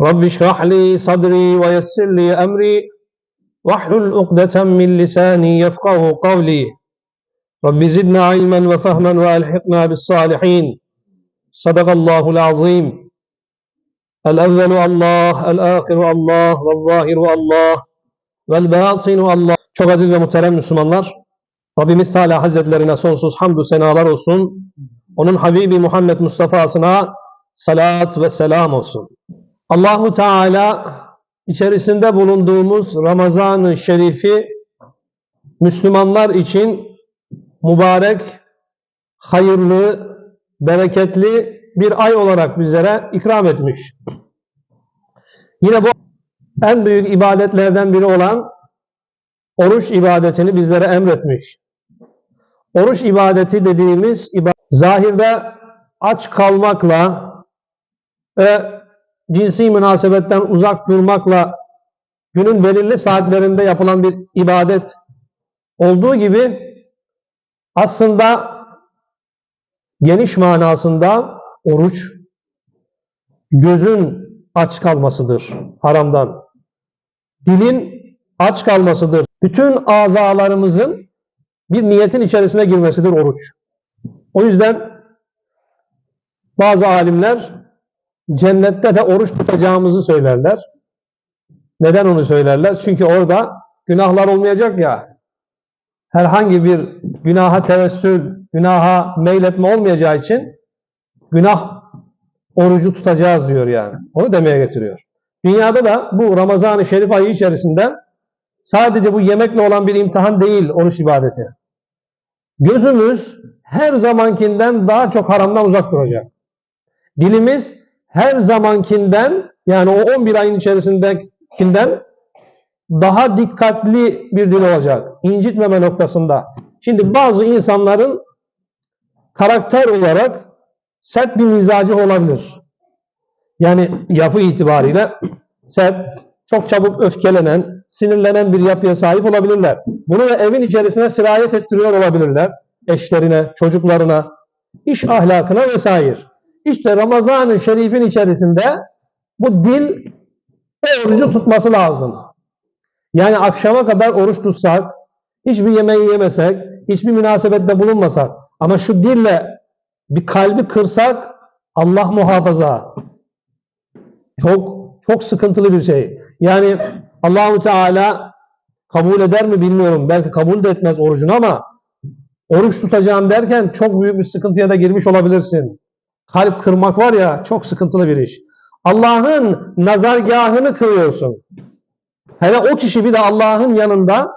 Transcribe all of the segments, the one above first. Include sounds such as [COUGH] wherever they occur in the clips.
رب اشرح لي صدري ويسر لي أمري واحلل عقدة من لساني يفقه قولي رب زدنا علما وفهما وألحقنا بالصالحين صدق الله العظيم الأول الله الآخر الله والظاهر الله والباطن الله Çok aziz ve muhterem Müslümanlar, Rabbimiz Teala Hazretlerine sonsuz hamdü senalar olsun. Onun Habibi Muhammed Mustafa'sına salat ve selam olsun. Allahu Teala içerisinde bulunduğumuz Ramazan-ı Şerif'i Müslümanlar için mübarek, hayırlı, bereketli bir ay olarak bizlere ikram etmiş. Yine bu en büyük ibadetlerden biri olan oruç ibadetini bizlere emretmiş. Oruç ibadeti dediğimiz ibadet, zahirde aç kalmakla ve cinsi münasebetten uzak durmakla günün belirli saatlerinde yapılan bir ibadet olduğu gibi aslında geniş manasında oruç gözün aç kalmasıdır haramdan. Dilin aç kalmasıdır. Bütün azalarımızın bir niyetin içerisine girmesidir oruç. O yüzden bazı alimler cennette de oruç tutacağımızı söylerler. Neden onu söylerler? Çünkü orada günahlar olmayacak ya. Herhangi bir günaha tevessül, günaha meyletme olmayacağı için günah orucu tutacağız diyor yani. Onu demeye getiriyor. Dünyada da bu Ramazan-ı Şerif ayı içerisinde sadece bu yemekle olan bir imtihan değil oruç ibadeti. Gözümüz her zamankinden daha çok haramdan uzak duracak. Dilimiz her zamankinden yani o 11 ayın içerisindekinden daha dikkatli bir dil olacak. İncitmeme noktasında. Şimdi bazı insanların karakter olarak sert bir mizacı olabilir. Yani yapı itibariyle sert, çok çabuk öfkelenen, sinirlenen bir yapıya sahip olabilirler. Bunu da evin içerisine sirayet ettiriyor olabilirler. Eşlerine, çocuklarına, iş ahlakına vesaire. İşte Ramazan-ı Şerif'in içerisinde bu dil o orucu tutması lazım. Yani akşama kadar oruç tutsak, hiçbir yemeği yemesek, hiçbir münasebette bulunmasak ama şu dille bir kalbi kırsak Allah muhafaza. Çok çok sıkıntılı bir şey. Yani Allahu Teala kabul eder mi bilmiyorum. Belki kabul de etmez orucunu ama oruç tutacağım derken çok büyük bir sıkıntıya da girmiş olabilirsin. Kalp kırmak var ya çok sıkıntılı bir iş. Allah'ın nazargahını kırıyorsun. Hele o kişi bir de Allah'ın yanında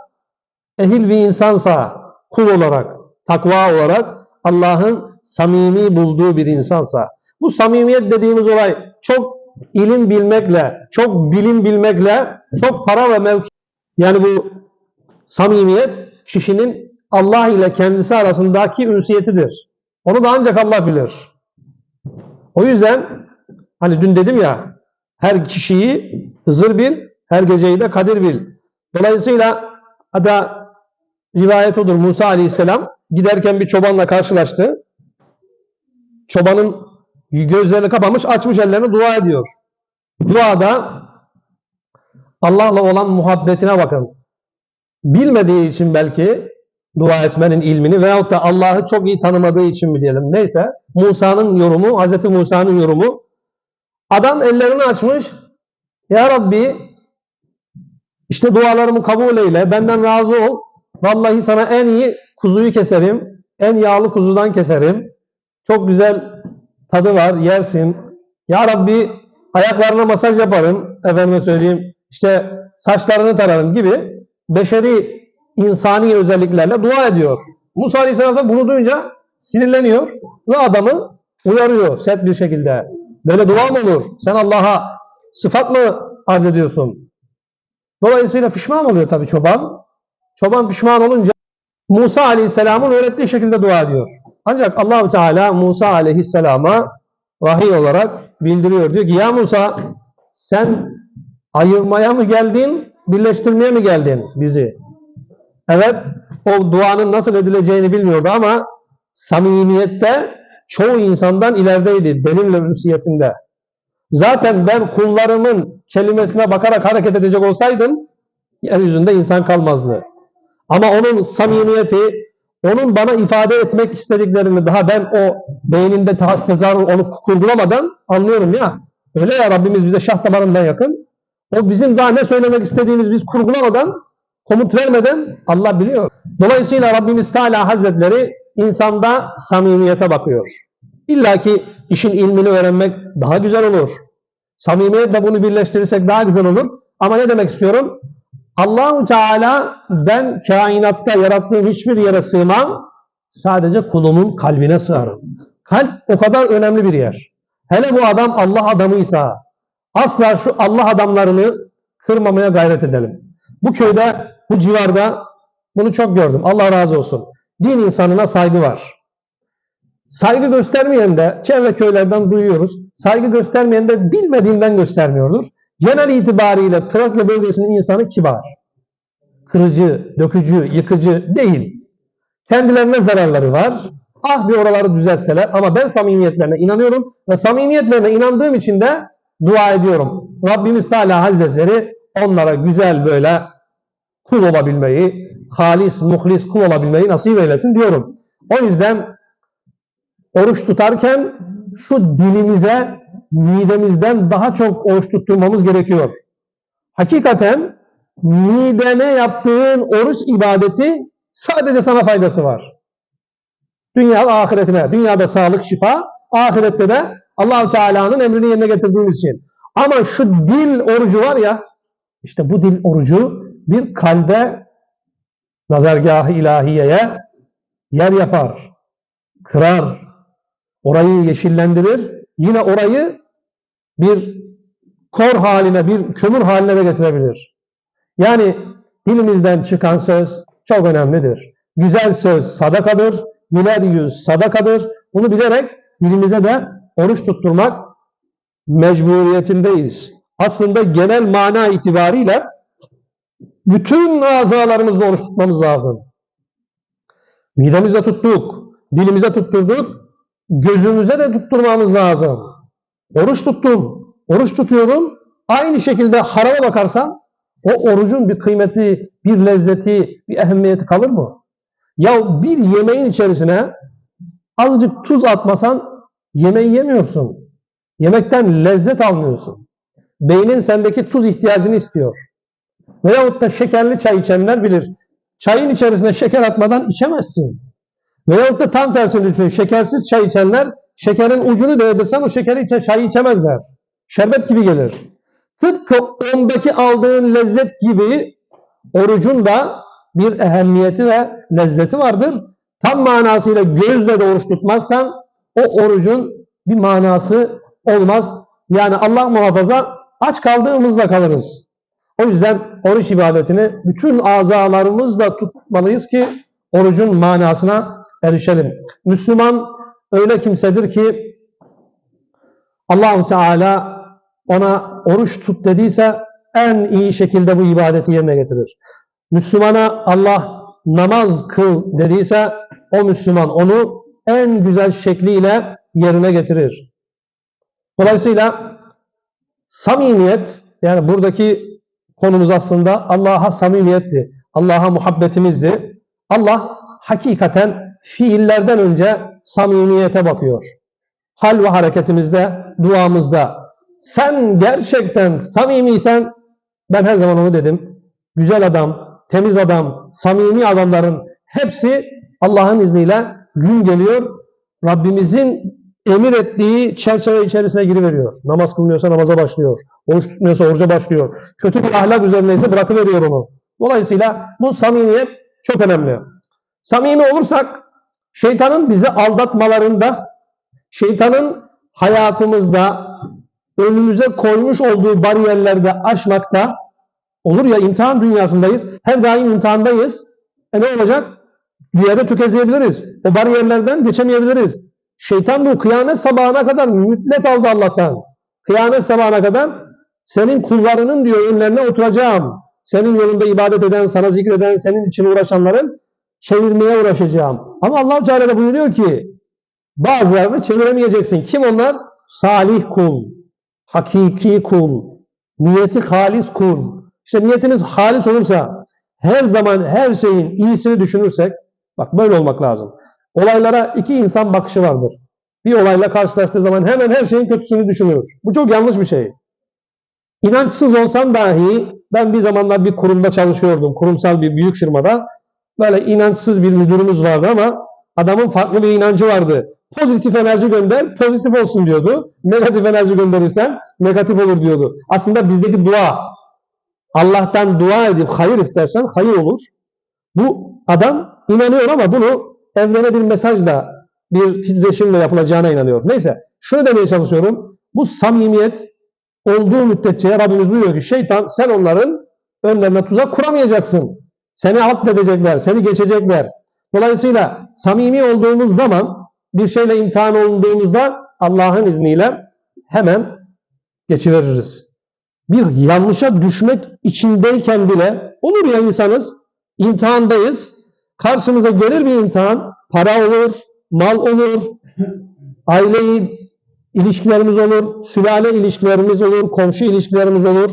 ehil bir insansa, kul olarak, takva olarak Allah'ın samimi bulduğu bir insansa. Bu samimiyet dediğimiz olay çok ilim bilmekle, çok bilim bilmekle, çok para ve mevki. Yani bu samimiyet kişinin Allah ile kendisi arasındaki ünsiyetidir. Onu da ancak Allah bilir. O yüzden hani dün dedim ya her kişiyi Hızır bil, her geceyi de Kadir bil. Dolayısıyla hatta rivayet odur Musa Aleyhisselam giderken bir çobanla karşılaştı. Çobanın gözlerini kapamış, açmış ellerini dua ediyor. Duada Allah'la olan muhabbetine bakın. Bilmediği için belki dua etmenin ilmini veyahut da Allah'ı çok iyi tanımadığı için mi diyelim. Neyse Musa'nın yorumu, Hz. Musa'nın yorumu. Adam ellerini açmış. Ya Rabbi işte dualarımı kabul eyle, benden razı ol. Vallahi sana en iyi kuzuyu keserim, en yağlı kuzudan keserim. Çok güzel tadı var, yersin. Ya Rabbi ayaklarına masaj yaparım, efendime söyleyeyim. İşte saçlarını tararım gibi beşeri insani özelliklerle dua ediyor. Musa Aleyhisselam da bunu duyunca sinirleniyor ve adamı uyarıyor sert bir şekilde. Böyle dua mı olur? Sen Allah'a sıfat mı arz ediyorsun? Dolayısıyla pişman oluyor tabii çoban. Çoban pişman olunca Musa Aleyhisselam'ın öğrettiği şekilde dua ediyor. Ancak Allahu Teala Musa Aleyhisselam'a vahiy olarak bildiriyor. Diyor ki ya Musa sen ayırmaya mı geldin, birleştirmeye mi geldin bizi? Evet, o duanın nasıl edileceğini bilmiyordu ama samimiyette çoğu insandan ilerideydi benimle ünsiyetinde. Zaten ben kullarımın kelimesine bakarak hareket edecek olsaydım yeryüzünde insan kalmazdı. Ama onun samimiyeti, onun bana ifade etmek istediklerini daha ben o beyninde tezahür onu kurgulamadan anlıyorum ya. Öyle ya Rabbimiz bize şah damarından yakın. O bizim daha ne söylemek istediğimiz biz kurgulamadan, komut vermeden Allah biliyor. Dolayısıyla Rabbimiz Teala Hazretleri insanda samimiyete bakıyor. İlla ki işin ilmini öğrenmek daha güzel olur. Samimiyetle bunu birleştirirsek daha güzel olur. Ama ne demek istiyorum? Allahu Teala ben kainatta yarattığım hiçbir yere sığmam. Sadece kulumun kalbine sığarım. Kalp o kadar önemli bir yer. Hele bu adam Allah adamıysa asla şu Allah adamlarını kırmamaya gayret edelim. Bu köyde, bu civarda bunu çok gördüm. Allah razı olsun. Din insanına saygı var. Saygı göstermeyen de çevre köylerden duyuyoruz. Saygı göstermeyen de bilmediğinden göstermiyordur. Genel itibariyle Trakya bölgesinin insanı kibar. Kırıcı, dökücü, yıkıcı değil. Kendilerine zararları var. Ah bir oraları düzeltseler ama ben samimiyetlerine inanıyorum ve samimiyetlerine inandığım için de dua ediyorum. Rabbimiz Teala Hazretleri onlara güzel böyle kul olabilmeyi, halis, muhlis kul olabilmeyi nasip eylesin diyorum. O yüzden oruç tutarken şu dilimize midemizden daha çok oruç tutturmamız gerekiyor. Hakikaten midene yaptığın oruç ibadeti sadece sana faydası var. Dünya ve ahiretine. Dünyada sağlık, şifa, ahirette de Allahu Teala'nın emrini yerine getirdiğimiz için. Ama şu dil orucu var ya, işte bu dil orucu bir kalbe nazargahı ilahiyeye yer yapar, kırar, orayı yeşillendirir, yine orayı bir kor haline, bir kömür haline de getirebilir. Yani dilimizden çıkan söz çok önemlidir. Güzel söz sadakadır, güler yüz sadakadır. Bunu bilerek dilimize de oruç tutturmak mecburiyetindeyiz. Aslında genel mana itibariyle bütün azalarımızla oruç tutmamız lazım. Midemize tuttuk, dilimize tutturduk, gözümüze de tutturmamız lazım. Oruç tuttum, oruç tutuyorum. Aynı şekilde harama bakarsam o orucun bir kıymeti, bir lezzeti, bir ehemmiyeti kalır mı? Ya bir yemeğin içerisine azıcık tuz atmasan yemeği yemiyorsun. Yemekten lezzet almıyorsun. Beynin sendeki tuz ihtiyacını istiyor. Veyahut da şekerli çay içenler bilir. Çayın içerisine şeker atmadan içemezsin. Veyahut da tam tersini düşün. Şekersiz çay içenler şekerin ucunu değdirsen o şekeri içe, çayı içemezler. Şerbet gibi gelir. Tıpkı ondaki aldığın lezzet gibi orucun da bir ehemmiyeti ve lezzeti vardır. Tam manasıyla gözle de oruç tutmazsan o orucun bir manası olmaz. Yani Allah muhafaza aç kaldığımızda kalırız. O yüzden oruç ibadetini bütün azalarımızla tutmalıyız ki orucun manasına erişelim. Müslüman öyle kimsedir ki Allahu Teala ona oruç tut dediyse en iyi şekilde bu ibadeti yerine getirir. Müslümana Allah namaz kıl dediyse o Müslüman onu en güzel şekliyle yerine getirir. Dolayısıyla samimiyet yani buradaki konumuz aslında Allah'a samimiyetti. Allah'a muhabbetimizdi. Allah hakikaten fiillerden önce samimiyete bakıyor. Hal ve hareketimizde, duamızda. Sen gerçekten samimiysen ben her zaman onu dedim. Güzel adam, temiz adam, samimi adamların hepsi Allah'ın izniyle gün geliyor. Rabbimizin emir ettiği çerçeve içerisine giriveriyor. Namaz kılmıyorsa namaza başlıyor. Oruç tutmuyorsa oruca başlıyor. Kötü bir ahlak üzerineyse bırakıveriyor onu. Dolayısıyla bu samimiyet çok önemli. Samimi olursak şeytanın bizi aldatmalarında, şeytanın hayatımızda önümüze koymuş olduğu bariyerlerde aşmakta Olur ya imtihan dünyasındayız. Her daim imtihandayız. E ne olacak? Yerde tökezleyebiliriz. O bariyerlerden geçemeyebiliriz. Şeytan bu kıyamet sabahına kadar müddet aldı Allah'tan. Kıyamet sabahına kadar senin kullarının diyor önlerine oturacağım. Senin yolunda ibadet eden, sana zikreden, senin için uğraşanların çevirmeye uğraşacağım. Ama Allah Teala da buyuruyor ki bazılarını çeviremeyeceksin. Kim onlar? Salih kul, hakiki kul, niyeti halis kul. İşte niyetiniz halis olursa her zaman her şeyin iyisini düşünürsek bak böyle olmak lazım. Olaylara iki insan bakışı vardır. Bir olayla karşılaştığı zaman hemen her şeyin kötüsünü düşünür. Bu çok yanlış bir şey. İnançsız olsam dahi ben bir zamanlar bir kurumda çalışıyordum. Kurumsal bir büyük firmada. Böyle inançsız bir müdürümüz vardı ama adamın farklı bir inancı vardı. Pozitif enerji gönder, pozitif olsun diyordu. Negatif enerji gönderirsen negatif olur diyordu. Aslında bizdeki dua. Allah'tan dua edip hayır istersen hayır olur. Bu adam inanıyor ama bunu evrene bir mesajla, bir titreşimle yapılacağına inanıyor. Neyse, şunu demeye çalışıyorum. Bu samimiyet olduğu müddetçe Rabbimiz buyuruyor ki şeytan sen onların önlerine tuzak kuramayacaksın. Seni alt edecekler, seni geçecekler. Dolayısıyla samimi olduğumuz zaman bir şeyle imtihan olduğumuzda Allah'ın izniyle hemen geçiveririz. Bir yanlışa düşmek içindeyken bile olur ya insanız, imtihandayız. Karşımıza gelir bir imtihan, para olur, mal olur, aile ilişkilerimiz olur, sülale ilişkilerimiz olur, komşu ilişkilerimiz olur.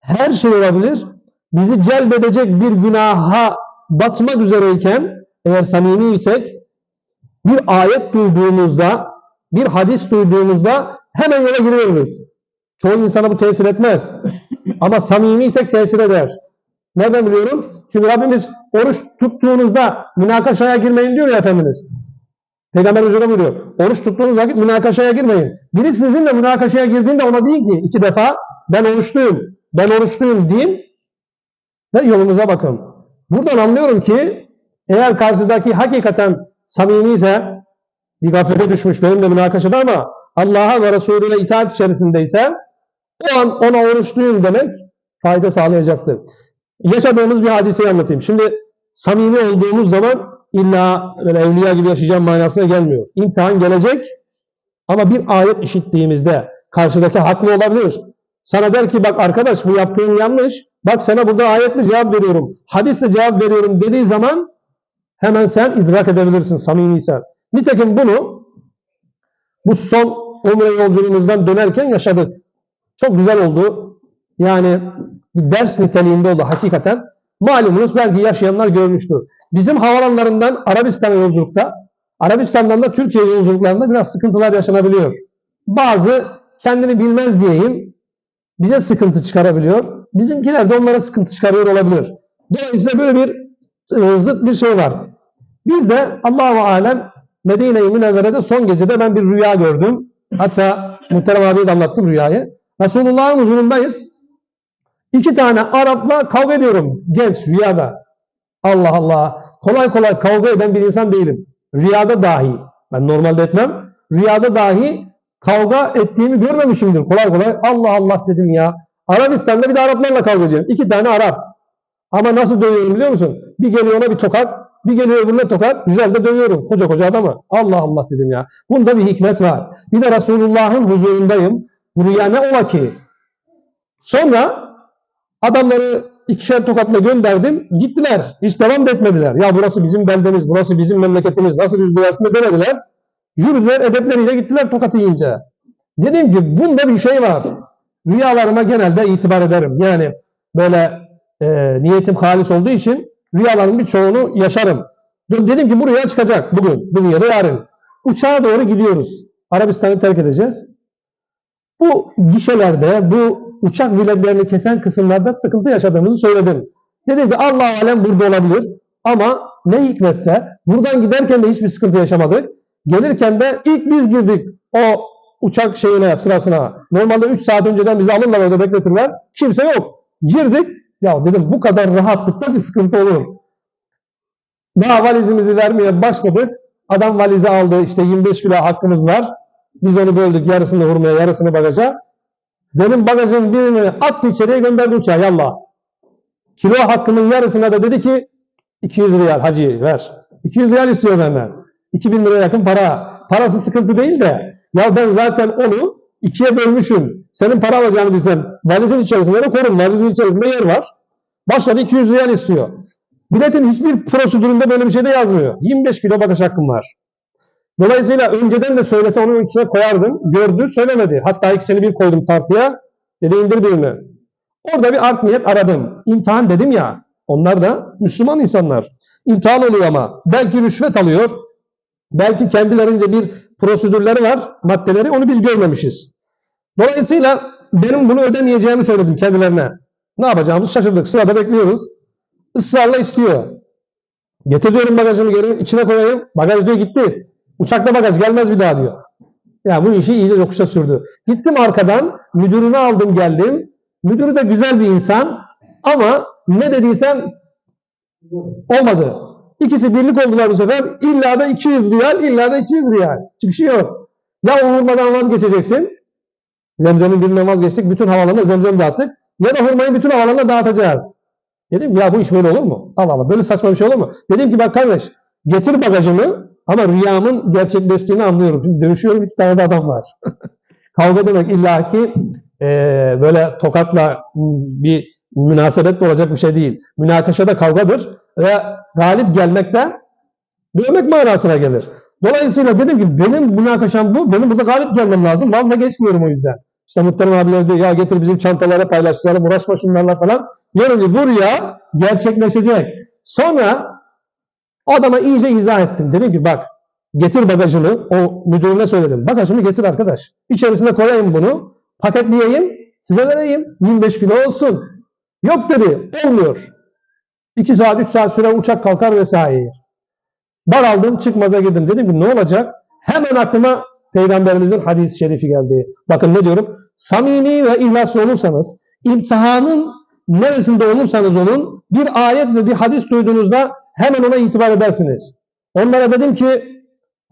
Her şey olabilir. Bizi celbedecek bir günaha batmak üzereyken eğer samimi isek bir ayet duyduğumuzda, bir hadis duyduğumuzda hemen yola giriyoruz. Çoğu insana bu tesir etmez. Ama samimiysek tesir eder. Nereden biliyorum? Çünkü Rabbimiz oruç tuttuğunuzda münakaşaya girmeyin diyor ya Efendimiz. Peygamber öyle buyuruyor. Oruç tuttuğunuz vakit münakaşaya girmeyin. Biri sizinle münakaşaya girdiğinde ona deyin ki iki defa ben oruçluyum, ben oruçluyum deyin ve yolunuza bakın. Buradan anlıyorum ki eğer karşıdaki hakikaten samimi ise bir gaflete düşmüş benimle münakaşada ama Allah'a ve Resulüne itaat içerisindeyse o an ona oruçluyum demek fayda sağlayacaktır. Yaşadığımız bir hadiseyi anlatayım. Şimdi samimi olduğumuz zaman illa böyle evliya gibi yaşayacağım manasına gelmiyor. İmtihan gelecek ama bir ayet işittiğimizde karşıdaki haklı olabilir. Sana der ki bak arkadaş bu yaptığın yanlış. Bak sana burada ayetle cevap veriyorum. Hadisle cevap veriyorum dediği zaman hemen sen idrak edebilirsin samimiysen. Nitekim bunu bu son umre yolculuğumuzdan dönerken yaşadık. Çok güzel oldu. Yani bir ders niteliğinde oldu hakikaten. Malumunuz belki yaşayanlar görmüştür. Bizim havalanlarından Arabistan'a yolculukta, Arabistan'dan da Türkiye yolculuklarında biraz sıkıntılar yaşanabiliyor. Bazı kendini bilmez diyeyim, bize sıkıntı çıkarabiliyor. Bizimkiler de onlara sıkıntı çıkarıyor olabilir. Dolayısıyla böyle bir e, zıt bir şey var. Biz de Allah-u Alem Medine-i Münevvere'de son gecede ben bir rüya gördüm. Hatta muhterem abiye de anlattım rüyayı. Resulullah'ın huzurundayız. İki tane Arap'la kavga ediyorum genç rüyada. Allah Allah. Kolay kolay kavga eden bir insan değilim. Rüyada dahi. Ben normalde etmem. Rüyada dahi kavga ettiğimi görmemişimdir. Kolay kolay Allah Allah dedim ya. Arabistan'da bir de Araplarla kavga ediyorum. İki tane Arap. Ama nasıl dövüyorum biliyor musun? Bir geliyor ona bir tokat, bir geliyor öbürüne tokat. Güzel de dövüyorum. Koca koca adamı. Allah Allah dedim ya. Bunda bir hikmet var. Bir de Resulullah'ın huzurundayım. Rüya ne ola ki? Sonra adamları ikişer tokatla gönderdim. Gittiler. Hiç devam da etmediler. Ya burası bizim beldemiz, burası bizim memleketimiz. Nasıl biz burasında demediler. Yürüdüler edepleriyle gittiler tokatı yiyince. Dedim ki bunda bir şey var. Rüyalarıma genelde itibar ederim. Yani böyle e, niyetim halis olduğu için rüyaların birçoğunu yaşarım. Dedim ki bu rüya çıkacak bugün, bugün ya da yarın. Uçağa doğru gidiyoruz. Arabistan'ı terk edeceğiz. Bu gişelerde, bu uçak biletlerini kesen kısımlarda sıkıntı yaşadığımızı söyledim. Dedim ki Allah alem burada olabilir ama ne hikmetse buradan giderken de hiçbir sıkıntı yaşamadık. Gelirken de ilk biz girdik o uçak şeyine sırasına. Normalde 3 saat önceden bizi alırlar orada bekletirler. Kimse yok. Girdik. Ya dedim bu kadar rahatlıkta bir sıkıntı olur. Daha valizimizi vermeye başladık. Adam valizi aldı. İşte 25 kilo hakkımız var. Biz onu böldük. Yarısını hurmaya, yarısını bagaja. Benim bagajın birini attı içeriye gönderdi uçağa. Yallah. Kilo hakkının yarısına da dedi ki 200 riyal hacı ver. 200 riyal istiyor benden. 2000 liraya yakın para. Parası sıkıntı değil de ya ben zaten onu ikiye bölmüşüm. Senin para alacağını bilsem valizin içerisinde de korum. Valizin içerisinde yer var. Başladı 200 riyal istiyor. Biletin hiçbir prosedüründe böyle bir şey de yazmıyor. 25 kilo bagaj hakkım var. Dolayısıyla önceden de söylese onun içine koyardım. Gördü söylemedi. Hatta ikisini bir koydum tartıya. Dedi indir birini. Orada bir art niyet aradım. İmtihan dedim ya. Onlar da Müslüman insanlar. İmtihan oluyor ama. Belki rüşvet alıyor. Belki kendilerince bir prosedürleri var. Maddeleri onu biz görmemişiz. Dolayısıyla benim bunu ödemeyeceğimi söyledim kendilerine. Ne yapacağımızı şaşırdık. Sırada bekliyoruz. Israrla istiyor. Getir diyorum bagajımı geri içine koyayım. Bagaj diyor gitti. Uçakta bagaj gelmez bir daha diyor. Ya bu işi iyice yokuşa sürdü. Gittim arkadan müdürünü aldım geldim. Müdürü de güzel bir insan ama ne dediysen olmadı. İkisi birlik oldular bu sefer. İlla da 200 riyal, illa da 200 riyal. Çıkışı yok. Ya hurmadan vazgeçeceksin. Zemzem'in birinden vazgeçtik. Bütün havalarına zemzem dağıttık. Ya da hurmayı bütün havalarına dağıtacağız. Dedim ya bu iş böyle olur mu? Allah Allah böyle saçma bir şey olur mu? Dedim ki bak kardeş getir bagajını ama rüyamın gerçekleştiğini anlıyorum. Şimdi dövüşüyorum iki tane de adam var. [LAUGHS] Kavga demek illaki e, böyle tokatla bir münasebet olacak bir şey değil. Münakaşa da kavgadır ve galip gelmek de dövmek manasına gelir. Dolayısıyla dedim ki benim münakaşam bu. Benim burada galip gelmem lazım. Vazgeçmiyorum o yüzden. İşte muhterem abiler diyor ya getir bizim çantalara paylaştıralım uğraşma şunlarla falan. Yani bu rüya gerçekleşecek. Sonra adama iyice izah ettim. Dedim ki bak getir bagajını o müdürüne söyledim. Bagajını getir arkadaş. İçerisine koyayım bunu. Paketleyeyim. Size vereyim. 25 kilo olsun. Yok dedi. Olmuyor. 2 saat 3 saat süre uçak kalkar vesaire. Bar aldım çıkmaza girdim. Dedim ki ne olacak? Hemen aklıma Peygamberimizin hadis-i şerifi geldi. Bakın ne diyorum? Samimi ve ihlaslı olursanız, imtihanın neresinde olursanız olun, bir ayet ve bir hadis duyduğunuzda hemen ona itibar edersiniz. Onlara dedim ki,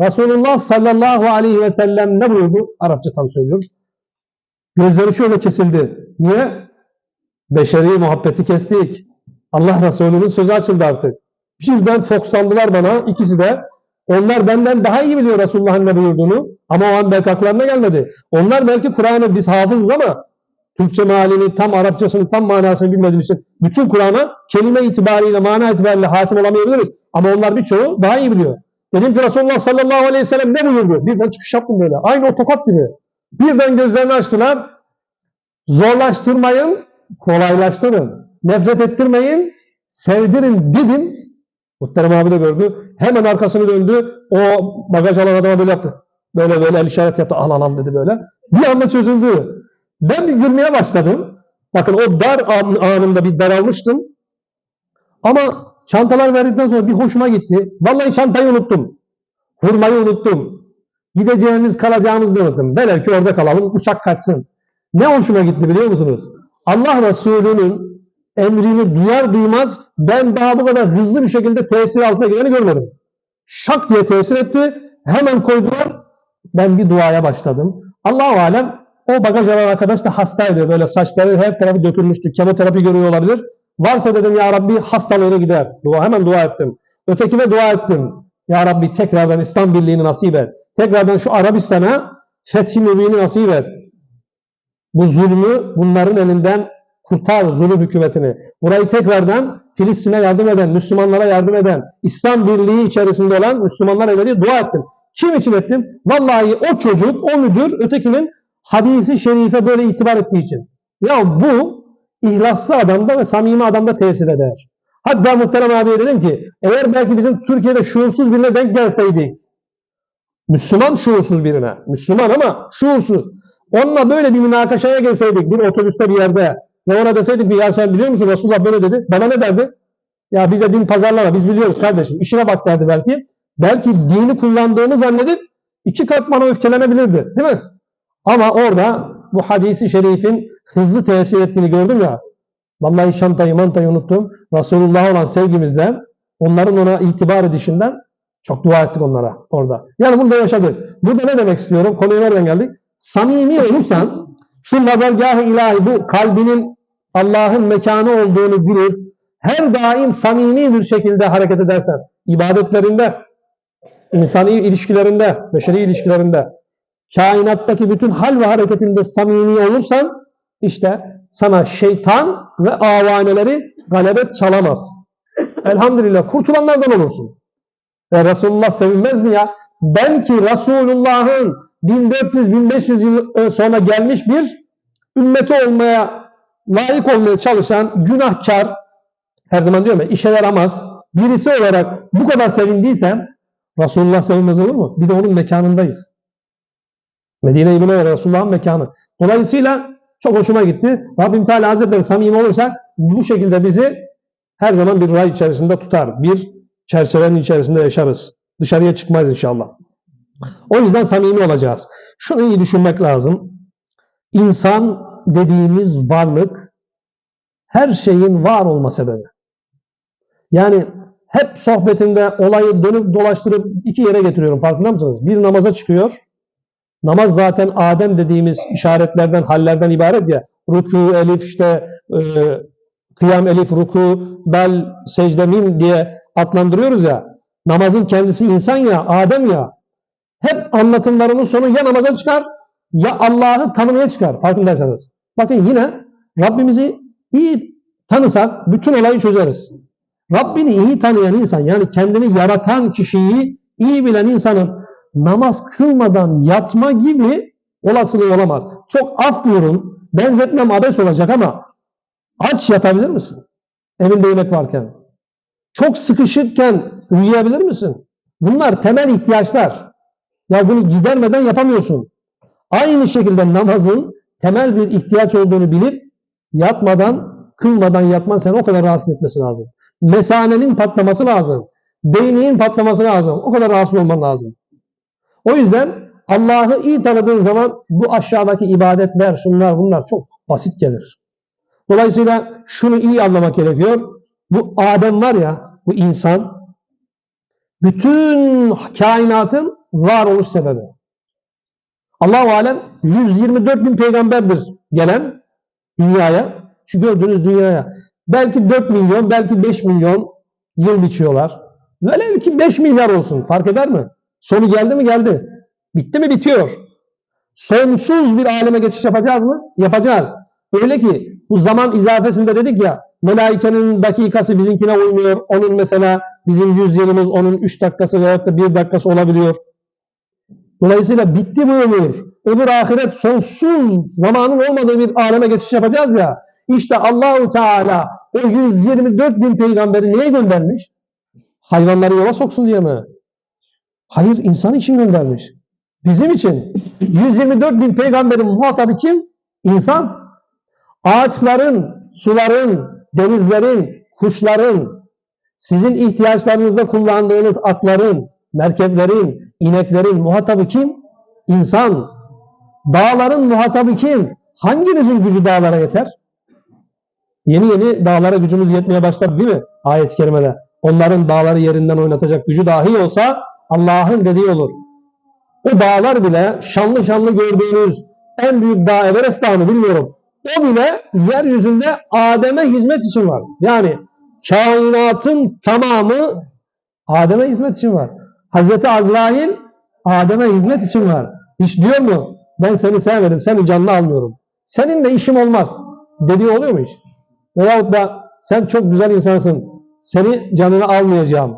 Resulullah sallallahu aleyhi ve sellem ne buyurdu? Arapça tam söylüyoruz. Gözleri şöyle kesildi. Niye? Beşeri muhabbeti kestik. Allah Resulü'nün sözü açıldı artık. Birden fokslandılar bana ikisi de. Onlar benden daha iyi biliyor Resulullah'ın ne buyurduğunu. Ama o an belki aklarına gelmedi. Onlar belki Kur'an'ı biz hafızız ama Türkçe mealini, tam Arapçasını, tam manasını bilmediğimiz için bütün Kur'an'a kelime itibariyle, mana itibariyle hakim olamayabiliriz. Ama onlar birçoğu daha iyi biliyor. Dedim ki Resulullah sallallahu aleyhi ve sellem ne buyurdu? Birden çıkış yaptım böyle. Aynı o tokat gibi. Birden gözlerini açtılar. Zorlaştırmayın, kolaylaştırın. Nefret ettirmeyin, sevdirin dedim. Muhterem abi de gördü. Hemen arkasını döndü. O bagaj alan adama böyle yaptı. Böyle böyle el işaret yaptı. Al al al dedi böyle. Bir anda çözüldü. Ben bir gülmeye başladım. Bakın o dar an, anında bir daralmıştım. Ama çantalar verdikten sonra bir hoşuma gitti. Vallahi çantayı unuttum. Hurmayı unuttum. Gideceğimiz kalacağımızı da unuttum. Belki orada kalalım uçak kaçsın. Ne hoşuma gitti biliyor musunuz? Allah Resulü'nün emrini duyar duymaz ben daha bu kadar hızlı bir şekilde tesir altına gireni görmedim. Şak diye tesir etti. Hemen koydular. Ben bir duaya başladım. Allahu alem o bagaj alan arkadaş da hastaydı. Böyle saçları her tarafı dökülmüştü. Kemoterapi görüyor olabilir. Varsa dedim ya Rabbi hastalığını gider. Dua, hemen dua ettim. Ötekine dua ettim. Ya Rabbi tekrardan İslam birliğini nasip et. Tekrardan şu Arabistan'a fethi mübini nasip et. Bu zulmü bunların elinden kurtar zulüm hükümetini. Burayı tekrardan Filistin'e yardım eden, Müslümanlara yardım eden, İslam birliği içerisinde olan Müslümanlar evveli dua ettim. Kim için ettim? Vallahi o çocuk, o müdür, ötekinin hadisi şerife böyle itibar ettiği için. Ya bu ihlaslı adamda ve samimi adamda tesir eder. Hatta muhterem abiye dedim ki eğer belki bizim Türkiye'de şuursuz birine denk gelseydik Müslüman şuursuz birine. Müslüman ama şuursuz. Onunla böyle bir münakaşaya gelseydik bir otobüste bir yerde ve ona deseydik ki ya sen biliyor musun Resulullah böyle dedi. Bana ne derdi? Ya bize din pazarlama biz biliyoruz kardeşim. İşine bak derdi belki. Belki dini kullandığını zannedip iki kat bana öfkelenebilirdi. Değil mi? Ama orada bu hadisi şerifin hızlı tesir ettiğini gördüm ya. Vallahi şantayı mantayı unuttum. Resulullah'a olan sevgimizden, onların ona itibar edişinden çok dua ettik onlara orada. Yani bunu da yaşadık. Burada ne demek istiyorum? Konuya nereden geldik? Samimi olursan şu nazargah-ı ilahi bu kalbinin Allah'ın mekanı olduğunu bilir. her daim samimi bir şekilde hareket edersen, ibadetlerinde, insani ilişkilerinde, beşeri ilişkilerinde, kainattaki bütün hal ve hareketinde samimi olursan, işte sana şeytan ve avaneleri galebet çalamaz. Elhamdülillah kurtulanlardan olursun. E Resulullah sevinmez mi ya? Ben ki Resulullah'ın 1400-1500 yıl sonra gelmiş bir ümmeti olmaya, layık olmaya çalışan günahkar, her zaman diyorum ya işe yaramaz birisi olarak bu kadar sevindiysem Resulullah sevinmez olur mu? Bir de onun mekanındayız. Medine-i Münevvere Resulullah'ın mekanı. Dolayısıyla çok hoşuma gitti. Rabbim Teala Hazretleri samimi olursak bu şekilde bizi her zaman bir ray içerisinde tutar. Bir çerçevenin içerisinde yaşarız. Dışarıya çıkmayız inşallah. O yüzden samimi olacağız. Şunu iyi düşünmek lazım. İnsan dediğimiz varlık her şeyin var olma sebebi. Yani hep sohbetimde olayı dönüp dolaştırıp iki yere getiriyorum. Farkında mısınız? Bir namaza çıkıyor. Namaz zaten Adem dediğimiz işaretlerden, hallerden ibaret ya. Ruku, elif, işte e, kıyam, elif, ruku, bel, secde, mim diye adlandırıyoruz ya. Namazın kendisi insan ya, Adem ya. Hep anlatımlarının sonu ya namaza çıkar ya Allah'ı tanımaya çıkar. Farkındaysanız. Bakın yine Rabbimizi iyi tanısak bütün olayı çözeriz. Rabbini iyi tanıyan insan yani kendini yaratan kişiyi iyi bilen insanın namaz kılmadan yatma gibi olasılığı olamaz. Çok af buyurun. Benzetmem abes olacak ama aç yatabilir misin? Evinde yemek varken. Çok sıkışırken uyuyabilir misin? Bunlar temel ihtiyaçlar. Ya bunu gidermeden yapamıyorsun. Aynı şekilde namazın temel bir ihtiyaç olduğunu bilip yatmadan, kılmadan yatman seni o kadar rahatsız etmesi lazım. Mesanenin patlaması lazım. Beyninin patlaması lazım. O kadar rahatsız olman lazım. O yüzden Allah'ı iyi tanıdığın zaman bu aşağıdaki ibadetler, şunlar bunlar çok basit gelir. Dolayısıyla şunu iyi anlamak gerekiyor. Bu Adem var ya, bu insan bütün kainatın varoluş sebebi. Allahu alem 124 bin peygamberdir gelen dünyaya. Şu gördüğünüz dünyaya. Belki 4 milyon, belki 5 milyon yıl biçiyorlar. Velev ki 5 milyar olsun. Fark eder mi? Sonu geldi mi? Geldi. Bitti mi? Bitiyor. Sonsuz bir aleme geçiş yapacağız mı? Yapacağız. Öyle ki bu zaman izafesinde dedik ya melaikenin dakikası bizimkine uymuyor. Onun mesela bizim 100 yılımız onun 3 dakikası veya da 1 dakikası olabiliyor. Dolayısıyla bitti bu ömür. Öbür ahiret sonsuz zamanın olmadığı bir aleme geçiş yapacağız ya. İşte Allahu Teala o 124 bin peygamberi niye göndermiş? Hayvanları yola soksun diye mi? Hayır insan için göndermiş. Bizim için 124 bin peygamberin muhatabı kim? İnsan. Ağaçların, suların, denizlerin, kuşların, sizin ihtiyaçlarınızda kullandığınız atların, merkeplerin, ineklerin muhatabı kim? İnsan. Dağların muhatabı kim? Hanginizin gücü dağlara yeter? Yeni yeni dağlara gücümüz yetmeye başladı değil mi? Ayet-i kerimede. Onların dağları yerinden oynatacak gücü dahi olsa Allah'ın dediği olur. O dağlar bile şanlı şanlı gördüğünüz en büyük dağ Everest Dağı'nı bilmiyorum. O bile yeryüzünde Adem'e hizmet için var. Yani kainatın tamamı Adem'e hizmet için var. Hazreti Azrail Adem'e hizmet için var. Hiç diyor mu? Ben seni sevmedim, seni canlı almıyorum. Senin de işim olmaz. Dediği oluyor mu hiç? Veyahut da sen çok güzel insansın, seni canını almayacağım.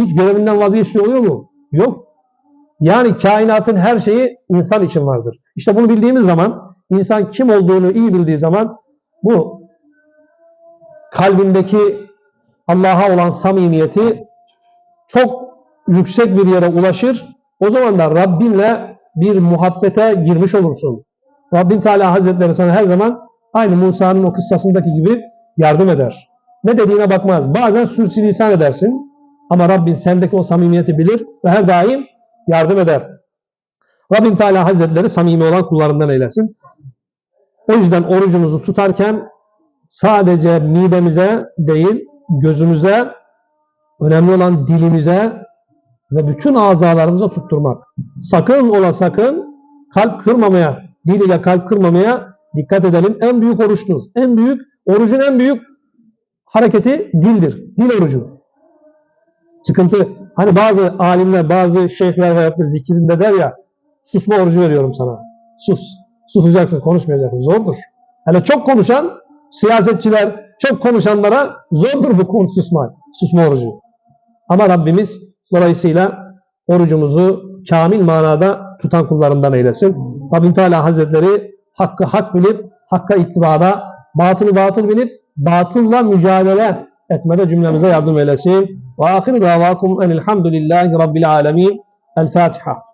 Hiç görevinden vazgeçtiği oluyor mu? Yok. Yani kainatın her şeyi insan için vardır. İşte bunu bildiğimiz zaman, insan kim olduğunu iyi bildiği zaman bu kalbindeki Allah'a olan samimiyeti çok yüksek bir yere ulaşır. O zaman da Rabbinle bir muhabbete girmiş olursun. Rabbin Teala Hazretleri sana her zaman aynı Musa'nın o kıssasındaki gibi yardım eder. Ne dediğine bakmaz. Bazen sürçülisan edersin. Ama Rabbin sendeki o samimiyeti bilir ve her daim yardım eder. Rabbim Teala Hazretleri samimi olan kullarından eylesin. O yüzden orucumuzu tutarken sadece midemize değil, gözümüze, önemli olan dilimize ve bütün azalarımıza tutturmak. Sakın ola sakın kalp kırmamaya, dil ile kalp kırmamaya dikkat edelim. En büyük oruçtur. En büyük, orucun en büyük hareketi dildir. Dil orucu. Sıkıntı. Hani bazı alimler, bazı şeyhler veyahut da zikrinde der ya susma orucu veriyorum sana. Sus. Susacaksın, konuşmayacaksın. Zordur. Hele çok konuşan siyasetçiler, çok konuşanlara zordur bu konu susma, susma orucu. Ama Rabbimiz dolayısıyla orucumuzu kamil manada tutan kullarından eylesin. Rabbim Teala Hazretleri hakkı hak bilip hakka ittibada, batılı batıl bilip batılla mücadele اتمدى جملمزه عبد الملاسين. وآخر دعواكم أن الحمد لله رب العالمين. الفاتحة.